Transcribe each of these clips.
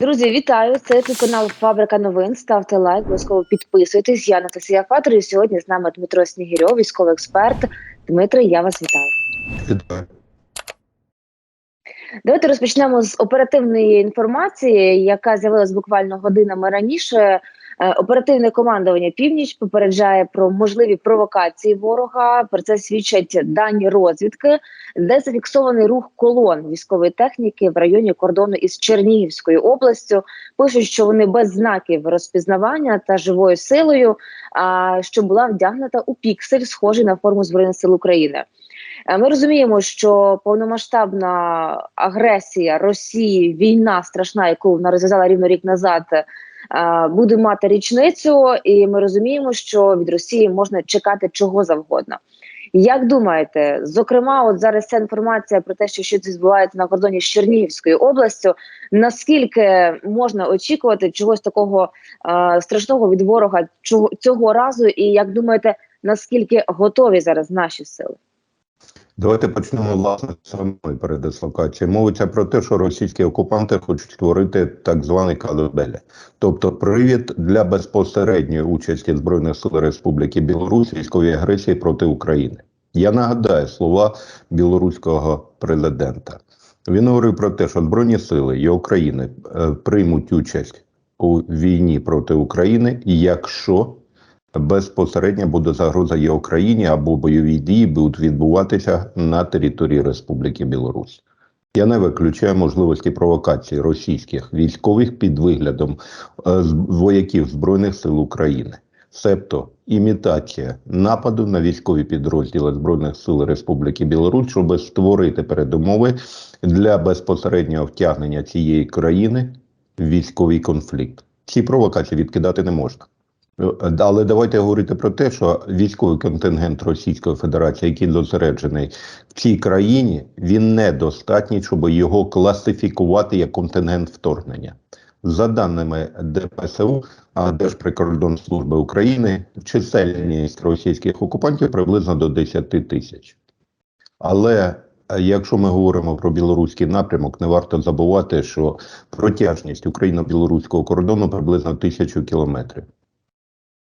Друзі, вітаю! Це канал Фабрика новин. Ставте лайк, обов'язково підписуйтесь. Я Анастасія Фатор, і сьогодні з нами Дмитро Снігірьов, військовий експерт. Дмитро, я вас вітаю. Вітаю. Давайте розпочнемо з оперативної інформації, яка з'явилась буквально годинами раніше. Е, Оперативне командування Північ попереджає про можливі провокації ворога. Про це свідчать дані розвідки, де зафіксований рух колон військової техніки в районі кордону із Чернігівською областю. Пишуть, що вони без знаків розпізнавання та живою силою, а що була вдягнута у піксель, схожий на форму збройних сил України. Е, Ми розуміємо, що повномасштабна агресія Росії, війна страшна, яку вона розв'язала рівно рік назад, буде мати річницю, і ми розуміємо, що від Росії можна чекати чого завгодно. Як думаєте, зокрема, от зараз ця інформація про те, що щось відбувається на кордоні з Чернігівською областю, наскільки можна очікувати чогось такого е, страшного від ворога цього разу? І як думаєте, наскільки готові зараз наші сили? Давайте почнемо власне з самої передислокації. Мовиться про те, що російські окупанти хочуть створити так званий кадобеля, тобто привід для безпосередньої участі збройних сил Республіки Білорусь військовій агресії проти України. Я нагадаю слова білоруського президента. Він говорив про те, що збройні сили і України е, приймуть участь у війні проти України, якщо безпосередньо буде загроза є Україні або бойові дії будуть відбуватися на території Республіки Білорусь. Я не виключаю можливості провокації російських військових під виглядом е, вояків Збройних сил України, себто імітація нападу на військові підрозділи Збройних сил Республіки Білорусь, щоб створити передумови для безпосереднього втягнення цієї країни в військовий конфлікт. Ці провокації відкидати не можна. Е, Але давайте говорити про те, що військовий контингент Російської Федерації, який зосереджений в цій країні, він недостатній, щоб його класифікувати як контингент вторгнення. За даними ДПСУ, а Держприкордонслужби України, чисельність російських окупантів приблизно до 10 тисяч. Але е, якщо ми говоримо про білоруський напрямок, не варто забувати, що протяжність україно-білоруського кордону приблизно тисячу кілометрів.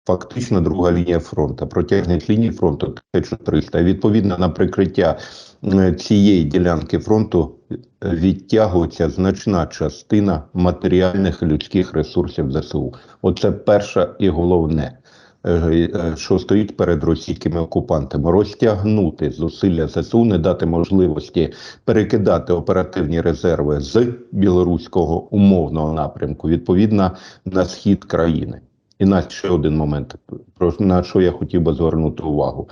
Фактично друга лінія фронту. Протяжність лінії фронту 1300. І відповідно на прикриття е, цієї ділянки фронту е, відтягується значна частина матеріальних людських ресурсів ЗСУ. Оце перше і головне, е, що стоїть перед російськими окупантами. Розтягнути зусилля ЗСУ, не дати можливості перекидати оперативні резерви з білоруського умовного напрямку відповідно на схід країни. І на ще один момент, про на що я хотів би звернути увагу.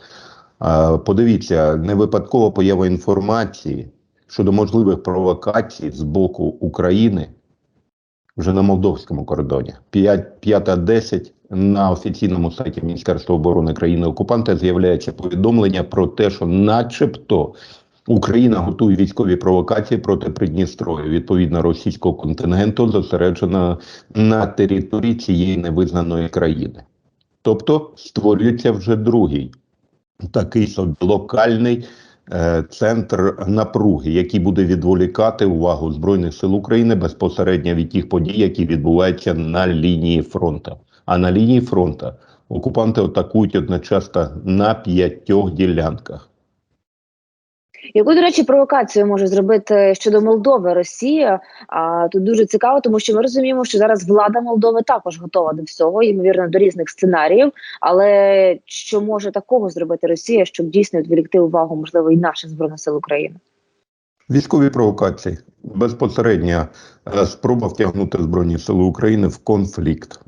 Подивіться, не випадково поява інформації щодо можливих провокацій з боку України вже на молдовському кордоні. 5.10 на офіційному сайті Міністерства оборони країни окупанта з'являється повідомлення про те, що, начебто, Україна готує військові провокації проти Придністров'я. Відповідно, російського контингенту зосереджено на території цієї невизнаної країни. Тобто створюється вже другий такий собі локальний е, центр напруги, який буде відволікати увагу Збройних сил України безпосередньо від тих подій, які відбуваються на лінії фронту. А на лінії фронту окупанти атакують одночасно на п'ятьох ділянках. Яку, до речі, провокацію може зробити щодо Молдови Росія? А тут дуже цікаво, тому що ми розуміємо, що зараз влада Молдови також готова до всього, ймовірно, до різних сценаріїв. Але що може такого зробити Росія, щоб дійсно відволікти увагу, можливо, і наших збройних сил України? Військові провокації безпосередня е, спроба втягнути Збройні Сили України в конфлікт.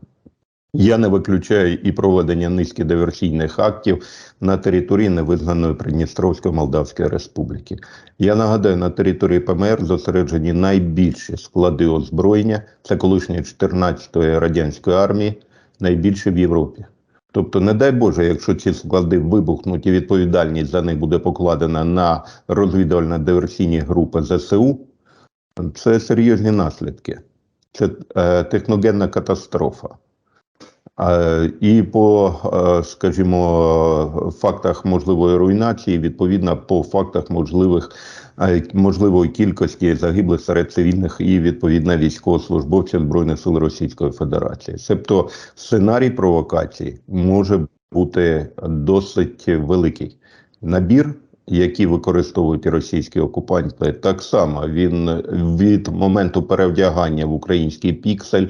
Я не виключаю і проведення низки диверсійних актів на території невизнаної Придністровської Молдавської Республіки. Я нагадаю, на території ПМР зосереджені найбільші склади озброєння. Це колишньої 14-ї радянської армії, найбільші в Європі. Тобто, не дай Боже, якщо ці склади вибухнуть і відповідальність за них буде покладена на розвідувально-диверсійні групи ЗСУ, це серйозні наслідки. Це е, техногенна катастрофа. І по, е, скажімо, фактах можливої руйнації, відповідно по фактах можливих е, можливої кількості загиблих серед цивільних і відповідно військовослужбовців збройних сил Російської Федерації. Тобто сценарій провокації може бути досить великий. Набір, який використовують російські окупанти, так само він від моменту перевдягання в український піксель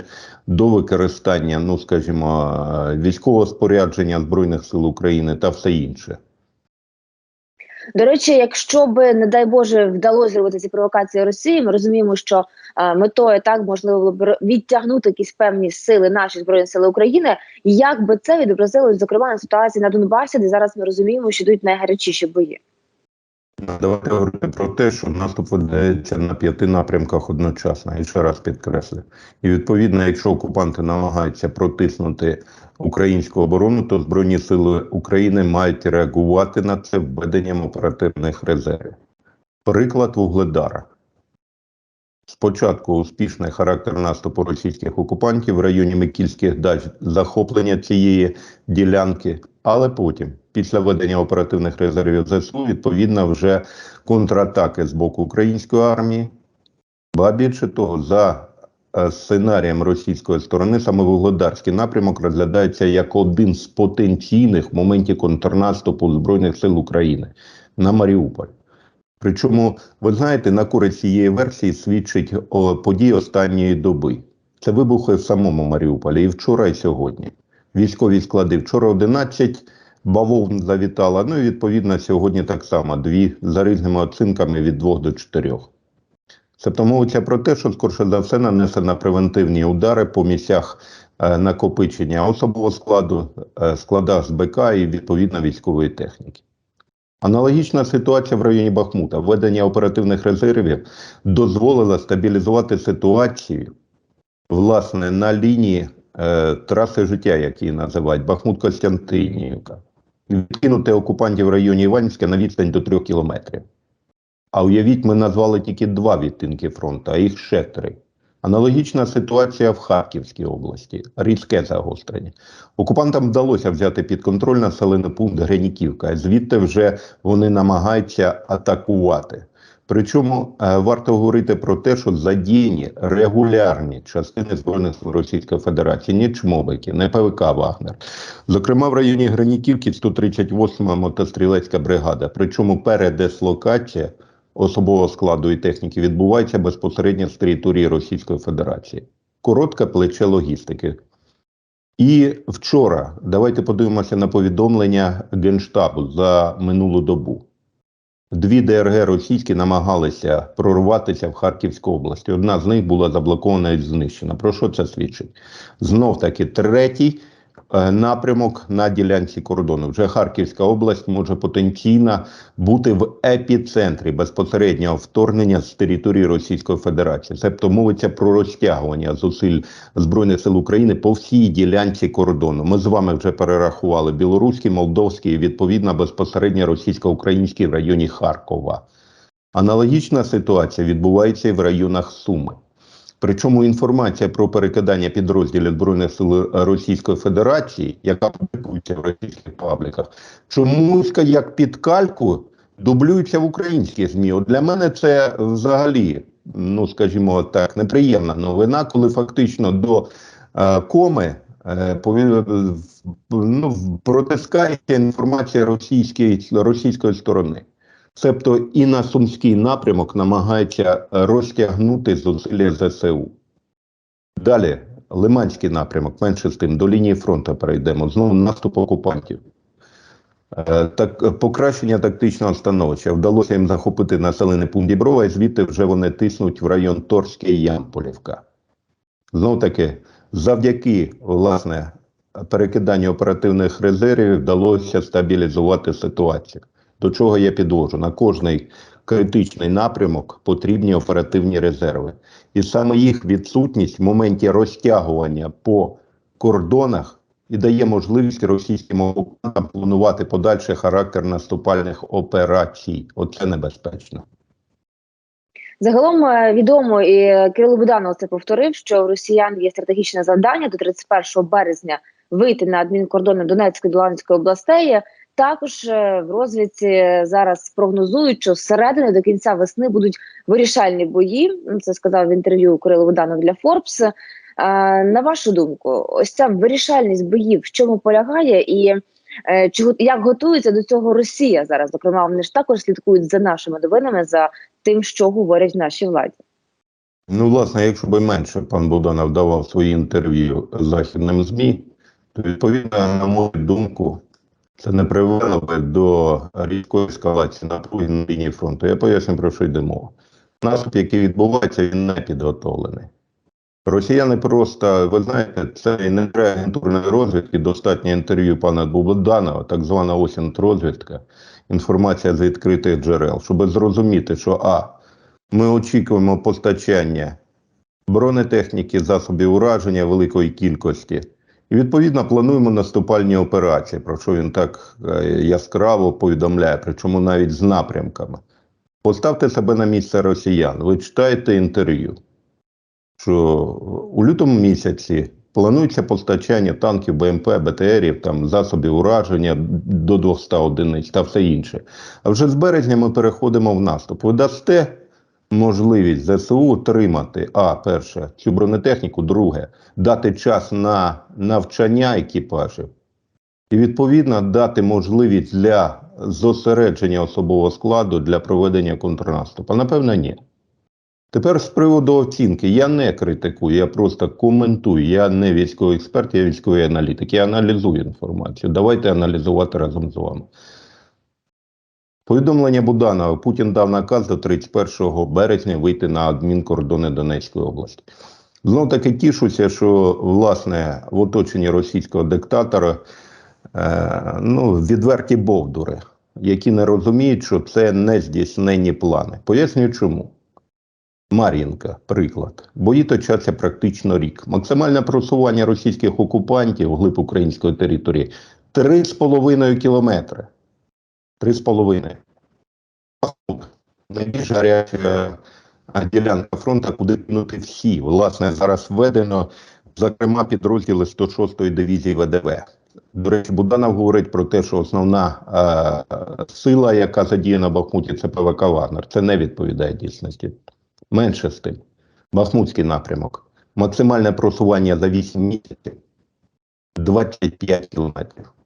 до використання, ну скажімо, військового спорядження збройних сил України та все інше. До речі, якщо би, не дай Боже, вдалося зробити ці провокації Росії, ми розуміємо, що е, метою так можливо було б відтягнути якісь певні сили, наші збройні сили України. Як би це відобразилось, зокрема на ситуації на Донбасі, де зараз ми розуміємо, що йдуть найгарячіші бої. Давайте говорити про те, що наступ ведеться на п'яти напрямках одночасно, і ще раз підкреслю. І відповідно, якщо окупанти намагаються протиснути українську оборону, то Збройні сили України мають реагувати на це введенням оперативних резервів. Приклад Вугледара. Спочатку успішний характер наступу російських окупантів в районі Микільських дач захоплення цієї ділянки, але потім, після введення оперативних резервів ЗСУ, відповідно, вже контратаки з боку української армії. Ба більше того, за е, сценарієм російської сторони, саме Вугледарський напрямок розглядається як один з потенційних моментів контрнаступу Збройних сил України на Маріуполь. Причому, ви знаєте, на користь цієї версії свідчить події останньої доби. Це вибухи в самому Маріуполі і вчора, і сьогодні. Військові склади вчора 11, бавовн завітала. Ну і відповідно сьогодні так само дві за різними оцінками від 2 до 4. Тобто мовиться про те, що скорше за все нанесено превентивні удари по місцях е, накопичення особового складу, е, складах з БК і відповідно військової техніки. Аналогічна ситуація в районі Бахмута. Введення оперативних резервів дозволило стабілізувати ситуацію власне на лінії е, траси життя, які її називають Бахмут-Костянтинівка, і відкинути окупантів в районі Іванська на відстань до трьох кілометрів. А уявіть, ми назвали тільки два відтинки фронту, а їх ще три. Аналогічна ситуація в Харківській області, різке загострення. Окупантам вдалося взяти під контроль населений пункт Греніківка. Звідти вже вони намагаються атакувати. Причому е, варто говорити про те, що задіяні регулярні частини збройних сил Російської Федерації, ні чмобики, не ПВК Вагнер. Зокрема, в районі Граніківки 138-ма мотострілецька бригада. Причому передислокація особового складу і техніки відбувається безпосередньо з території Російської Федерації. Коротке плече логістики. І вчора давайте подивимося на повідомлення Генштабу за минулу добу. Дві ДРГ російські намагалися прорватися в Харківську область. Одна з них була заблокована і знищена. Про що це свідчить? Знов таки третій напрямок на ділянці кордону. Вже Харківська область може потенційно бути в епіцентрі безпосереднього вторгнення з території Російської Федерації. Тобто мовиться про розтягування зусиль Збройних сил України по всій ділянці кордону. Ми з вами вже перерахували білоруський, молдовський і відповідно безпосередньо російсько-український в районі Харкова. Аналогічна ситуація відбувається і в районах Суми. Причому інформація про перекидання підрозділів Збройних сил Російської Федерації, яка публікується в російських пабліках, чомусь як під кальку дублюється в українські ЗМІ. От для мене це взагалі, ну скажімо так, неприємна новина, коли фактично до е, коми е, ну, протискається інформація російської, російської сторони. Себто і на сумський напрямок намагається розтягнути зусилля ЗСУ. Далі Лиманський напрямок, менше з тим, до лінії фронту перейдемо. Знову наступ окупантів. Е, Так, покращення тактичного становища. Вдалося їм захопити населений пункт Діброва, і звідти вже вони тиснуть в район Торське і Ямполівка. Знов таки, завдяки власне перекиданню оперативних резервів вдалося стабілізувати ситуацію. До чого я підвожу? На кожний критичний напрямок потрібні оперативні резерви. І саме їх відсутність в моменті розтягування по кордонах і дає можливість російським окупантам планувати подальший характер наступальних операцій. Оце небезпечно. Загалом е, відомо і Кирило Буданов це повторив, що у росіян є стратегічне завдання до 31 березня вийти на адмінкордони Донецької та Луганської областей. Також е, в розвідці зараз прогнозують, що з до кінця весни будуть вирішальні бої. Це сказав в інтерв'ю Кирило Буданов для Форбс. Е, На вашу думку, ось ця вирішальність боїв в чому полягає, і е, чи го- як готується до цього Росія зараз? Зокрема, вони ж також слідкують за нашими новинами, за тим, що говорять в нашій владі. Ну, власне, якщо би менше пан Буданов давав свої інтерв'ю західним ЗМІ, то відповідно, на мою думку, це не привело би до різкої ескалації напруги на лінії фронту. Я поясню, про що йде мова. Наступ, який відбувається, він не підготовлений. Росіяни просто, ви знаєте, це і не треба агентурної розвідки, достатньо інтерв'ю пана Буданова, так звана осінь розвідка, інформація з відкритих джерел, щоб зрозуміти, що а. Ми очікуємо постачання бронетехніки, засобів ураження великої кількості. І відповідно плануємо наступальні операції, про що він так е, яскраво повідомляє, причому навіть з напрямками. Поставте себе на місце росіян. Ви читаєте інтерв'ю, що у лютому місяці планується постачання танків, БМП, БТРів, там, засобів ураження до 200 одиниць та все інше. А вже з березня ми переходимо в наступ. Ви дасте можливість ЗСУ отримати, а перше, цю бронетехніку, друге, дати час на навчання екіпажів і відповідно дати можливість для зосередження особового складу для проведення контрнаступу. Напевно, ні. Тепер з приводу оцінки я не критикую, я просто коментую. Я не військовий експерт, я військовий аналітик. Я аналізую інформацію. Давайте аналізувати разом з вами. Повідомлення Буданова. Путін дав наказ до 31 березня вийти на адмінкордони Донецької області. Знов таки тішуся, що власне в оточенні російського диктатора е, ну, відверті бовдури, які не розуміють, що це не здійснені плани. Пояснюю чому. Мар'їнка, приклад. Бої точаться практично рік. Максимальне просування російських окупантів вглиб української території 3,5 кілометри. Три з половиною. Найбільш гаряча ділянка фронту, куди кинути всі. Власне, зараз введено, зокрема, підрозділи 106-ї дивізії ВДВ. До речі, Буданов говорить про те, що основна е, сила, яка задіяна в Бахмуті, це ПВК Вагнер. Це не відповідає дійсності. Менше з тим. Бахмутський напрямок. Максимальне просування за 8 місяців 25 кілометрів.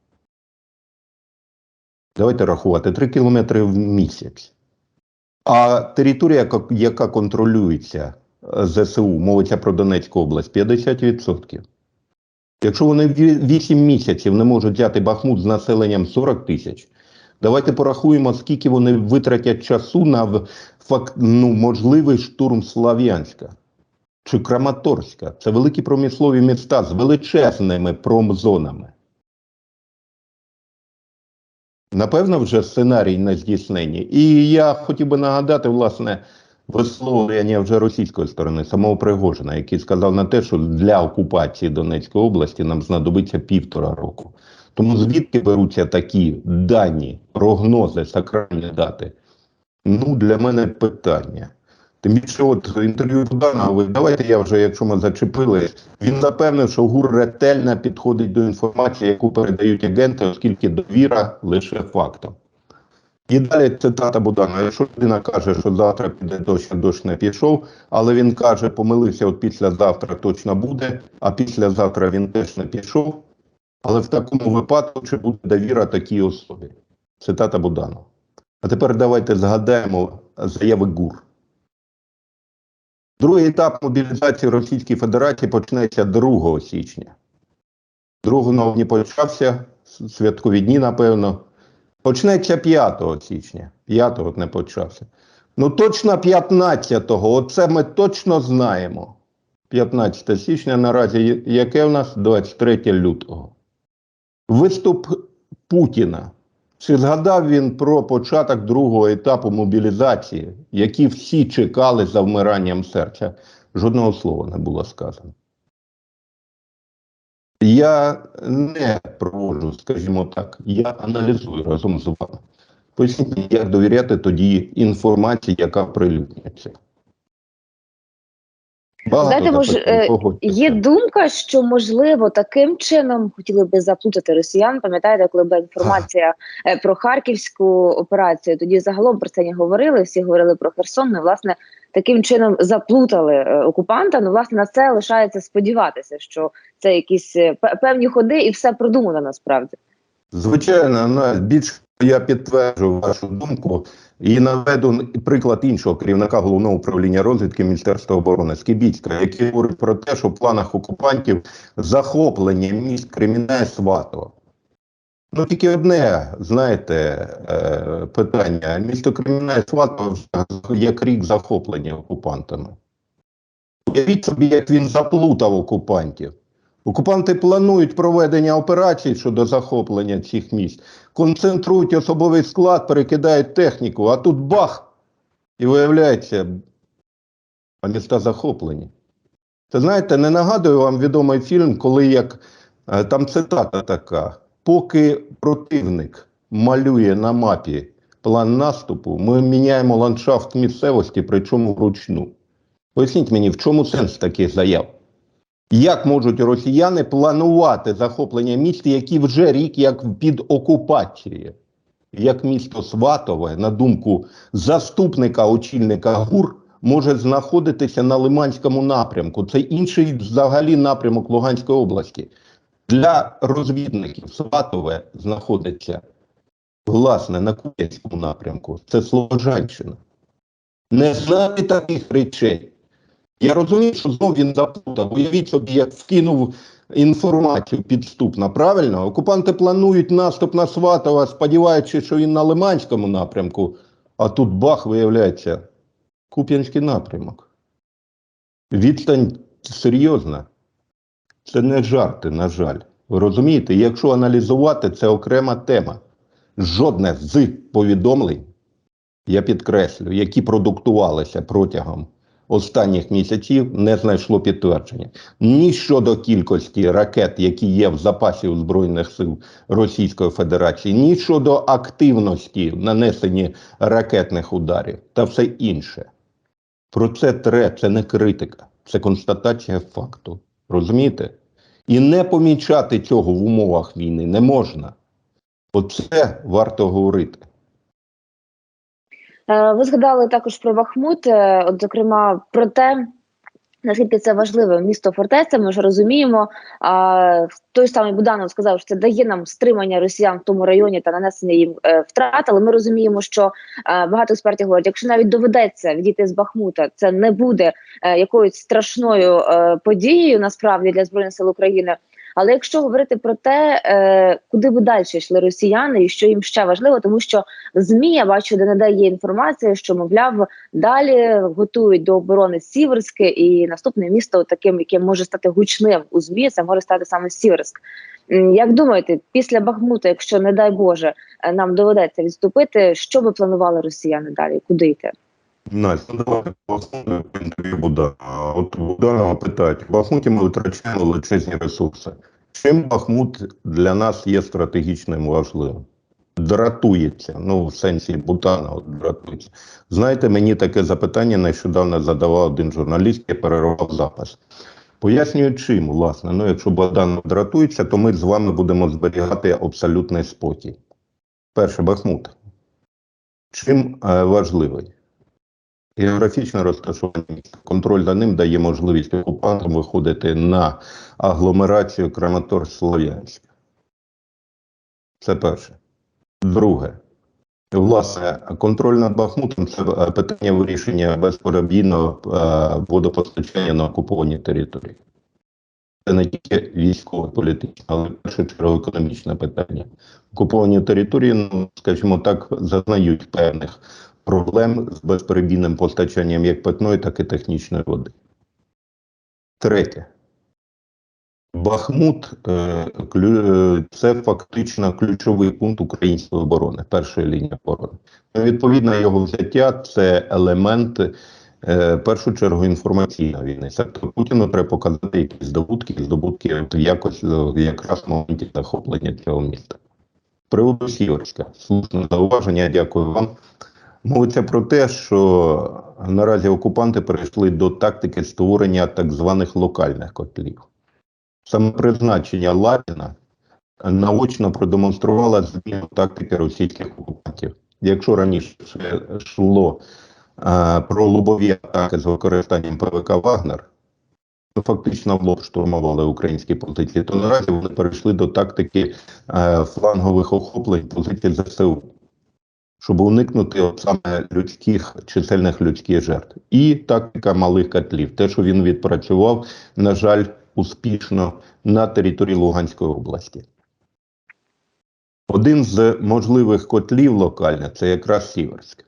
Давайте рахувати 3 кілометри в місяць. А територія, яка- контролюється е, ЗСУ, мовиться про Донецьку область, 50%. Якщо вони 8 місяців не можуть взяти Бахмут з населенням 40 тисяч, давайте порахуємо, скільки вони витратять часу на ну, можливий штурм Слав'янська чи Краматорська. Це великі промислові міста з величезними промзонами. Напевно, вже сценарій на здійсненні. І я хотів би нагадати, власне, висловлення вже російської сторони, самого Пригожина, який сказав на те, що для окупації Донецької області нам знадобиться півтора року. Тому звідки беруться такі дані, прогнози, сакральні дати? Ну, для мене питання. Тим більше, от інтерв'ю Буданова, давайте я вже, якщо ми зачепили, він запевнив, що ГУР ретельно підходить до інформації, яку передають агенти, оскільки довіра лише фактом. І далі цитата Буданова. Якщо людина каже, що завтра піде дощ, а дощ не пішов, але він каже, помилився, от післязавтра точно буде, а післязавтра він теж не пішов. Але в такому випадку чи буде довіра такій особі? Цитата Буданова. А тепер давайте згадаємо заяви ГУР. Другий етап мобілізації Російської Федерації почнеться 2 січня. 2 не почався, святкові дні, напевно. Почнеться 5 січня. 5 не почався. Ну точно 15-го, оце ми точно знаємо. 15 січня наразі яке в нас? 23 лютого. Виступ Путіна. Чи згадав він про початок другого етапу мобілізації, які всі чекали за вмиранням серця? Жодного слова не було сказано. Я не проводжу, скажімо так, я аналізую разом з вами. Поясніть, як довіряти тоді інформації, яка прилюднюється. Багато Знаєте, мож- е. Є думка, що можливо таким чином хотіли би заплутати росіян. Пам'ятаєте, коли була інформація е, про харківську операцію? Тоді загалом про це не говорили. Всі говорили про Херсон. Ну, власне, таким чином заплутали е, окупанта. Ну, власне, на це лишається сподіватися, що це якісь певні ходи, і все продумано насправді. Звичайно, більше я підтверджую вашу думку і наведу приклад іншого керівника головного управління розвідки Міністерства оборони Скібіцька, який говорить про те, що в планах окупантів захоплення міст Кремінне і Сватово. Ну тільки одне, знаєте, е, питання. Місто Кремінне і Сватово як рік захоплення окупантами. Уявіть собі, як він заплутав окупантів. Окупанти планують проведення операцій щодо захоплення цих місць, концентрують особовий склад, перекидають техніку, а тут бах! І виявляється, а міста захоплені. Це знаєте, не нагадую вам відомий фільм, коли як е, там цитата така: поки противник малює на мапі план наступу, ми міняємо ландшафт місцевості, причому вручну. Поясніть мені, в чому сенс таких заяв? Як можуть росіяни планувати захоплення міст, які вже рік як під окупацією? Як місто Сватове, на думку заступника очільника ГУР, може знаходитися на Лиманському напрямку. Це інший взагалі напрямок Луганської області. Для розвідників Сватове знаходиться власне на Куп'янському напрямку. Це Слобожанщина. Не знати таких речей. Я розумію, що знов він заплутав. Уявіть собі, як вкинув інформацію підступно. Правильно? Окупанти планують наступ на Сватова, сподіваючись, що він на Лиманському напрямку, а тут бах, виявляється, Куп'янський напрямок. Відстань серйозна. Це не жарти, на жаль. Ви розумієте, якщо аналізувати, це окрема тема. Жодне з повідомлень, я підкреслю, які продуктувалися протягом останніх місяців не знайшло підтвердження ні щодо кількості ракет, які є в запасі у Збройних сил Російської Федерації, ні щодо активності в нанесенні ракетних ударів та все інше. Про це треба, це не критика, це констатація факту. Розумієте? І не помічати цього в умовах війни не можна. Оце варто говорити. Е, Ви згадали також про Бахмут, е, от зокрема про те, наскільки це важливе місто фортеця. Ми ж розуміємо. А той самий Буданов сказав, що це дає нам стримання росіян в тому районі та нанесення їм е, втрат. Але ми розуміємо, що е, багато експертів говорять, якщо навіть доведеться відійти з Бахмута, це не буде е, якоюсь страшною е, подією насправді для збройних сил України. Але якщо говорити про те, е, куди би далі йшли росіяни, і що їм ще важливо, тому що ЗМІ я бачу, де не дає інформація, що мовляв далі готують до оборони Сіверське, і наступне місто, таким, яке може стати гучним у ЗМІ, це може стати саме Сіверськ. Як думаєте, після Бахмута, якщо не дай Боже, е, нам доведеться відступити, що би планували росіяни далі? Куди йти? Настя, ну давайте послухаємо інтерв'ю Будана. От Буданова питають, в Бахмуті ми витрачаємо величезні ресурси. Чим Бахмут для нас є стратегічним важливим? Дратується, ну в сенсі Бутана дратується. Знаєте, мені таке запитання нещодавно задавав один журналіст, я перервав запис. Пояснюю, чим, власне, ну якщо Богдан дратується, то ми з вами будемо зберігати абсолютний спокій. Перше, Бахмут. Чим е, важливий? Географічне розташування. Контроль за ним дає можливість окупантам виходити на агломерацію Краматорськ-Слов'янськ. Це перше. Друге. Власне, контроль над Бахмутом це е, питання вирішення безперебійного е, водопостачання на окупованій території. Це не тільки військове, політичне, але в першу чергу економічне питання. Окуповані території, ну, скажімо так, зазнають певних проблем з безперебійним постачанням як питної, так і технічної води. Третє. Бахмут е, е, це фактично ключовий пункт української оборони, першої лінії оборони. Ну, Відповідно, його взяття це елемент е, першу чергу інформаційної війни. Сектор Путіну треба показати якісь здобутки, здобутки якось якраз в моменті захоплення цього міста. Приводу Сіверська. Слушне зауваження, дякую вам. Мовиться про те, що наразі окупанти перейшли до тактики створення так званих локальних котлів. Саме призначення Лапіна наочно продемонструвало зміну тактики російських окупантів. Якщо раніше йшло е, про лобові атаки з використанням ПВК Вагнер, то фактично в лоб штурмували українські позиції, то наразі вони перейшли до тактики е, флангових охоплень позицій ЗСУ щоб уникнути от саме людських чисельних людських жертв. І тактика малих котлів. Те, що він відпрацював, на жаль, успішно на території Луганської області. Один з можливих котлів локальних це якраз Сіверськ.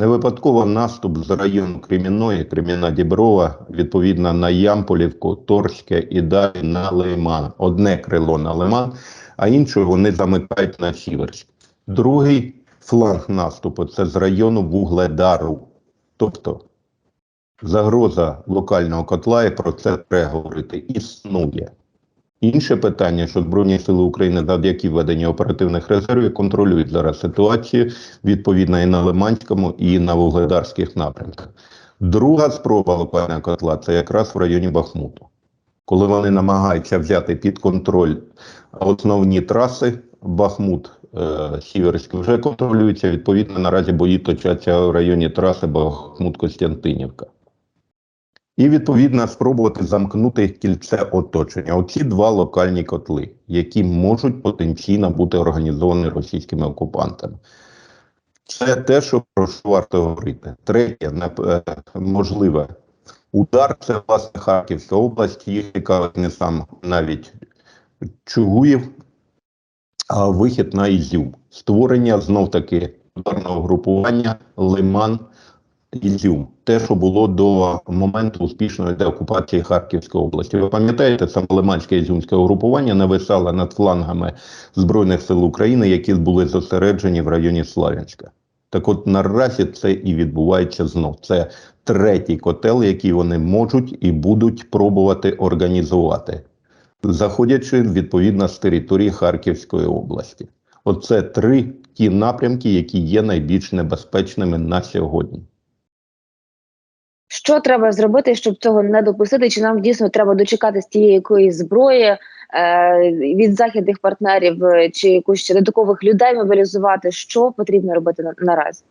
Не випадково наступ з району Кремінної, Креміна Діброва, відповідно на Ямполівку, Торське і далі на Лиман. Одне крило на Лиман, а інше вони замикають на Сіверськ. Другий фланг наступу це з району Вугледару. Тобто загроза локального котла, і про це треба говорити, існує. Інше питання, що Збройні Сили України, завдяки введенню оперативних резервів, контролюють зараз ситуацію відповідно і на Лиманському, і на Вугледарських напрямках. Друга спроба локального котла це якраз в районі Бахмуту. Коли вони намагаються взяти під контроль основні траси, Бахмут, Сіверськ вже контролюється. Відповідно, наразі бої точаться в районі траси Бахмут-Костянтинівка. І відповідно спробувати замкнути кільце оточення. Оці два локальні котли, які можуть потенційно бути організовані російськими окупантами. Це те, що про що варто говорити. Третє, е, можливе, удар це власне Харківська область, їх цікавить не сам навіть Чугуїв, вихід на Ізюм. Створення знов таки ударного групування Лиман Ізюм. Те, що було до моменту успішної деокупації Харківської області. Ви пам'ятаєте, саме Лиманське ізюмське угрупування нависало над флангами Збройних сил України, які були зосереджені в районі Славянська. Так от наразі це і відбувається знов. Це третій котел, який вони можуть і будуть пробувати організувати заходячи відповідно з території Харківської області. Оце три ті напрямки, які є найбільш небезпечними на сьогодні. Що треба зробити, щоб цього не допустити? Чи нам дійсно треба дочекатись тієї якоїсь зброї е, від західних партнерів, е, чи якусь додаткових людей мобілізувати? Що потрібно робити на, наразі?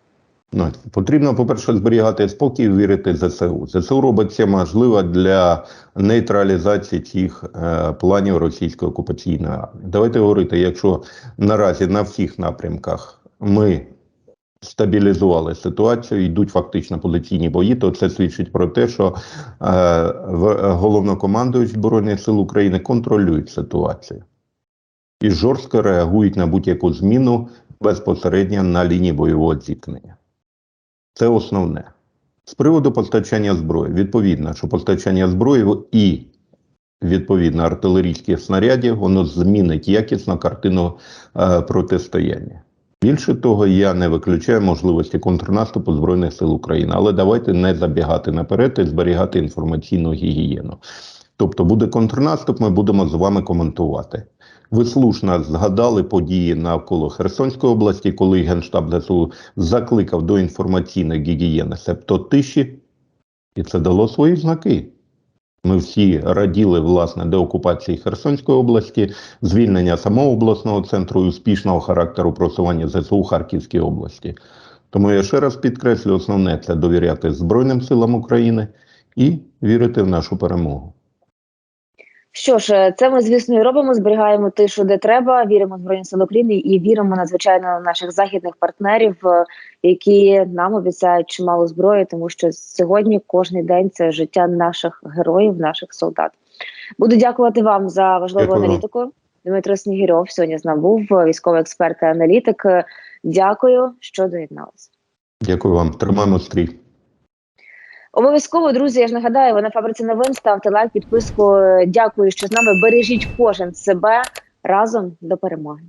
Ну, потрібно, по-перше, зберігати спокій і вірити ЗСУ. ЗСУ робить це можливо для нейтралізації цих е, планів російської окупаційної армії. Давайте говорити, якщо наразі на всіх напрямках ми стабілізували ситуацію, йдуть фактично позиційні бої, то це свідчить про те, що е, головнокомандуюч Збройних сил України контролюють ситуацію і жорстко реагують на будь-яку зміну безпосередньо на лінії бойового зіткнення. Це основне. З приводу постачання зброї, відповідно, що постачання зброї і відповідно артилерійських снарядів, воно змінить якісно картину е, протистояння. Більше того, я не виключаю можливості контрнаступу Збройних сил України, але давайте не забігати наперед і зберігати інформаційну гігієну. Тобто буде контрнаступ, ми будемо з вами коментувати. Ви слушно згадали події навколо Херсонської області, коли Генштаб ЗСУ закликав до інформаційної гігієни, себто тиші, і це дало свої знаки. Ми всі раділи власне деокупації Херсонської області, звільнення самого обласного центру і успішного характеру просування ЗСУ Харківській області. Тому я ще раз підкреслю, основне це довіряти Збройним силам України і вірити в нашу перемогу. Що ж, е, це ми звісно і робимо. Зберігаємо тишу, де треба. Віримо в Збройні Сили України і віримо надзвичайно наших західних партнерів, е, які нам обіцяють чимало зброї, тому що сьогодні кожний день це життя наших героїв, наших солдат. Буду дякувати вам за важливу Дякую аналітику. Дмитро Снігірьов сьогодні з нами був е, військовий експерт та аналітик. Дякую, що доєдналися. Дякую вам. Тримаємо стрій. Обов'язково, друзі, я ж нагадаю, ви на фабриці новин ставте лайк, підписку. Дякую, що з нами. Бережіть кожен себе разом до перемоги.